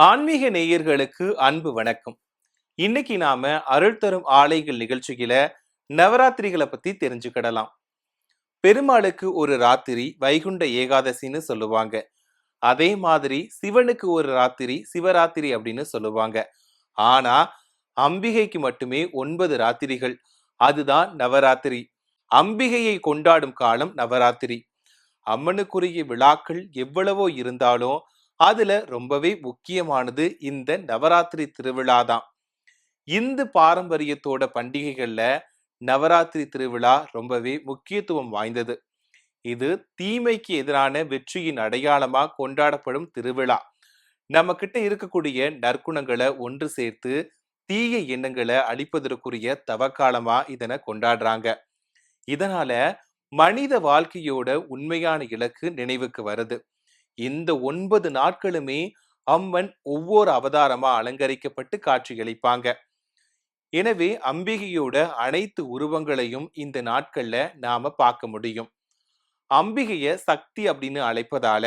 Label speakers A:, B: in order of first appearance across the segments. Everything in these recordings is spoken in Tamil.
A: ஆன்மீக நேயர்களுக்கு அன்பு வணக்கம். இன்னைக்கு நாம அருள் தரும் ஆலைகள் நிகழ்ச்சியில நவராத்திரிகளை பத்தி தெரிஞ்சுக்கிடலாம். பெருமாளுக்கு ஒரு ராத்திரி வைகுண்ட ஏகாதசின்னு சொல்லுவாங்க. அதே மாதிரி சிவனுக்கு ஒரு ராத்திரி சிவராத்திரி அப்படின்னு சொல்லுவாங்க. ஆனா அம்பிகைக்கு மட்டுமே ஒன்பது ராத்திரிகள். அதுதான் நவராத்திரி. அம்பிகையை கொண்டாடும் காலம் நவராத்திரி. அம்மனுக்குரிய விழாக்கள் எவ்வளவோ இருந்தாலும் அதுல ரொம்பவே முக்கியமானது இந்த நவராத்திரி திருவிழா தான் இந்து பாரம்பரியத்தோட பண்டிகைகள்ல நவராத்திரி திருவிழா ரொம்பவே முக்கியத்துவம் வாய்ந்தது. இது தீமைக்கு எதிரான வெற்றியின் அடையாளமா கொண்டாடப்படும் திருவிழா. நம்ம கிட்ட இருக்கக்கூடிய நற்குணங்களை ஒன்று சேர்த்து தீய எண்ணங்களை அழிப்பதற்குரிய தவக்காலமா இதனை கொண்டாடுறாங்க. இதனால மனித வாழ்க்கையோட உண்மையான இலக்கு நினைவுக்கு வருது. இந்த ஒன்பது நாட்களுமே அம்மன் ஒவ்வொரு அவதாரமா அலங்கரிக்கப்பட்டு காட்சியளிப்பாங்க. எனவே அம்பிகையோட அனைத்து உருவங்களையும் இந்த நாட்கள்ல நாம பார்க்க முடியும். அம்பிகைய சக்தி அப்படின்னு அழைப்பதால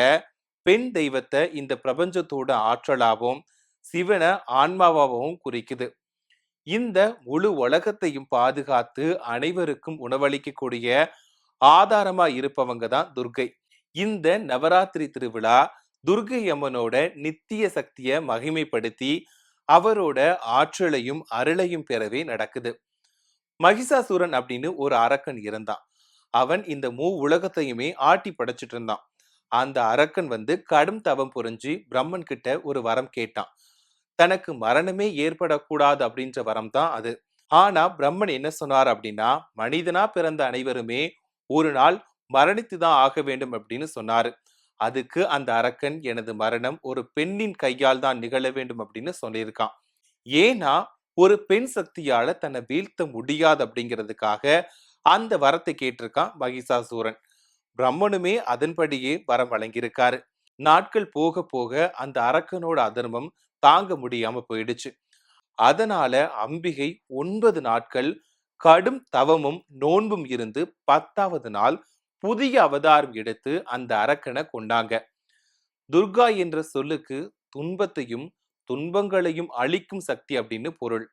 A: பெண் தெய்வத்தை இந்த பிரபஞ்சத்தோட ஆற்றலாகவும் சிவனை ஆன்மாவாகவும் குறிக்குது. இந்த முழு உலகத்தையும் பாதுகாத்து அனைவருக்கும் உணவளிக்கக்கூடிய ஆதாரமா இருப்பவங்க தான் துர்கை. இந்த நவராத்திரி திருவிழா துர்கை அம்மனோட நித்திய சக்தியை மகிமைப்படுத்தி அவரோட ஆற்றலையும் அருளையும் பெறவே நடக்குது. மகிஷாசுரன் அப்படின்னு ஒரு அரக்கன் இருந்தான் அவன் இந்த மூ உலகத்தையுமே ஆட்டி படைச்சிட்டு இருந்தான். அந்த அரக்கன் வந்து கடும் தவம் புரிஞ்சு பிரம்மன் கிட்ட ஒரு வரம் கேட்டான். தனக்கு மரணமே ஏற்படக்கூடாது அப்படின்ற வரம் தான் அது. ஆனா பிரம்மன் என்ன சொன்னார் அப்படின்னா மனிதனா பிறந்த அனைவருமே ஒரு நாள் மரணித்து தான் ஆக வேண்டும் அப்படின்னு சொன்னாரு. அதுக்கு அந்த அரக்கன் எனது மரணம் ஒரு பெண்ணின் கையால் தான் நிகழ வேண்டும் அப்படின்னு சொல்லியிருக்கான். ஏன்னா ஒரு பெண் சக்தியால தன்னை வீழ்த்த முடியாது அப்படிங்கிறதுக்காக அந்த வரத்தை கேட்டிருக்கான் மகிஷாசூரன். பிரம்மனுமே அதன்படியே வரம் வழங்கியிருக்காரு. நாட்கள் போக போக அந்த அரக்கனோட அதர்மம் தாங்க முடியாம போயிடுச்சு. அதனால அம்பிகை ஒன்பது நாட்கள் கடும் தவமும் நோன்பும் இருந்து பத்தாவது நாள் புதிய அவதாரம் எடுத்து அந்த அரக்கனை கொண்டாங்க. துர்கா என்ற சொல்லுக்கு துன்பத்தையும் துன்பங்களையும் அழிக்கும் சக்தி அப்படின்னு பொருள்.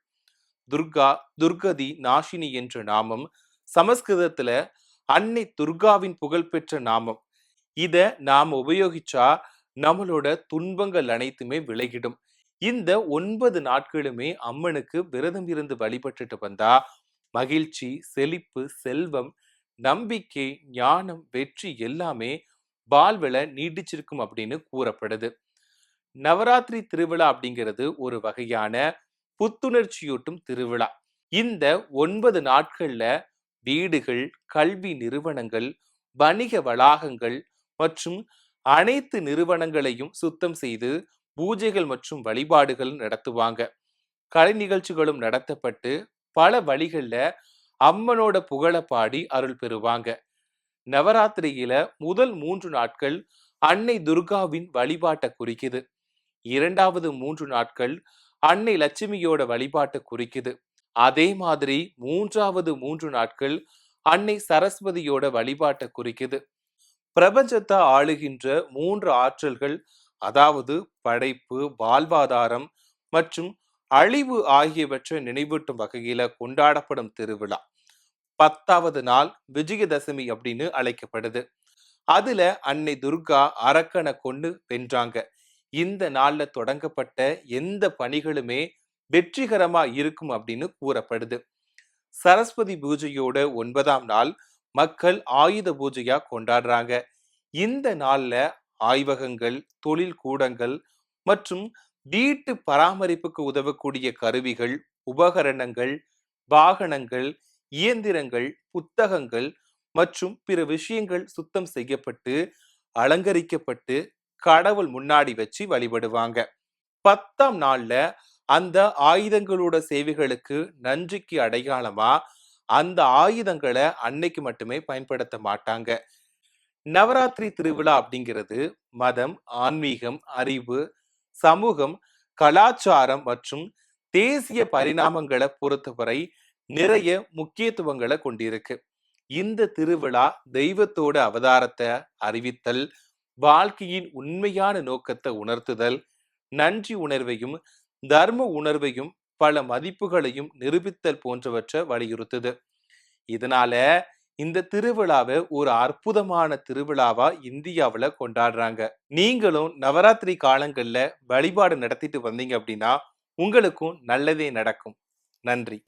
A: துர்கா துர்கதி நாஷினி என்ற நாமம் சமஸ்கிருதத்துல அன்னை துர்காவின் புகழ்பெற்ற நாமம். இத நாம் உபயோகிச்சா நம்மளோட துன்பங்கள் அனைத்துமே விலகிடும். இந்த ஒன்பது நாட்களுமே அம்மனுக்கு விரதம் இருந்து வழிபட்டுட்டு வந்தா மகிழ்ச்சி செழிப்பு செல்வம் நம்பிக்கை ஞானம் வெற்றி எல்லாமே வாழ்வில நீடிச்சிருக்கும் அப்படின்னு கூறப்படுது. நவராத்திரி திருவிழா அப்படிங்கிறது ஒரு வகையான புத்துணர்ச்சியூட்டும் திருவிழா. இந்த ஒன்பது நாட்கள்ல வீடுகள் கல்வி நிறுவனங்கள் வணிக வளாகங்கள் மற்றும் அனைத்து நிறுவனங்களையும் சுத்தம் செய்து பூஜைகள் மற்றும் வழிபாடுகள் நடத்துவாங்க. கலை நிகழ்ச்சிகளும் நடத்தப்பட்டு பல வழிகளில் அம்மனோட புகழை பாடி அருள் பெறுவாங்க. நவராத்திரியில முதல் மூன்று நாட்கள் அன்னை துர்காவின் வழிபாட்டை குறிக்குது. இரண்டாவது மூன்று நாட்கள் அன்னை லட்சுமியோட வழிபாட்டை குறிக்குது. அதே மாதிரி மூன்றாவது மூன்று நாட்கள் அன்னை சரஸ்வதியோட வழிபாட்டை குறிக்குது. பிரபஞ்சத்தை ஆளுகின்ற மூன்று ஆற்றல்கள் அதாவது படைப்பு வாழ்வாதாரம் மற்றும் அழிவு ஆகியவற்றை நினைவூட்டும் வகையில கொண்டாடப்படும் திருவிழா. பத்தாவது நாள் விஜயதசமி அப்படின்னு அழைக்கப்படுது. அதுல அன்னை துர்கா அரக்கனை கொண்டு வென்றாங்க. இந்த நாள்ல தொடங்கப்பட்ட எந்த பணிகளுமே வெற்றிகரமா இருக்கும் அப்படின்னு கூறப்படுது. சரஸ்வதி பூஜையோட ஒன்பதாம் நாள் மக்கள் ஆயுத பூஜையா கொண்டாடுறாங்க. இந்த நாள்ல ஆய்வகங்கள் தொழில் கூடங்கள் மற்றும் வீட்டு பராமரிப்புக்கு உதவக்கூடிய கருவிகள் உபகரணங்கள் வாகனங்கள் இயந்திரங்கள் புத்தகங்கள் மற்றும் பிற விஷயங்கள் சுத்தம் செய்யப்பட்டு அலங்கரிக்கப்பட்டு கடவுள் முன்னாடி வச்சு வழிபடுவாங்க. பத்தாம் நாள்ல அந்த ஆயுதங்களோட சேவைகளுக்கு நன்றிக்கு அடையாளமா அந்த ஆயுதங்களை அன்னைக்கு மட்டுமே பயன்படுத்த மாட்டாங்க. நவராத்திரி திருவிழா அப்படிங்கிறது மதம் ஆன்மீகம் அறிவு சமூகம் கலாச்சாரம் மற்றும் தேசிய பரிணாமங்களை பொறுத்தவரை நிறைய முக்கியத்துவங்களை கொண்டிருக்கு. இந்த திருவிழா தெய்வத்தோட அவதாரத்தை அறிவித்தல் வாழ்க்கையின் உண்மையான நோக்கத்தை உணர்த்துதல் நன்றி உணர்வையும் தர்ம உணர்வையும் பல மதிப்புகளையும் நிரூபித்தல் போன்றவற்றை வலியுறுத்துது. இதனால இந்த திருவிழாவை ஒரு அற்புதமான திருவிழாவா இந்தியாவில் கொண்டாடுறாங்க. நீங்களும் நவராத்திரி காலங்களில் வழிபாடு நடத்திட்டு வந்தீங்க அப்படின்னா உங்களுக்கும் நல்லதே நடக்கும். நன்றி.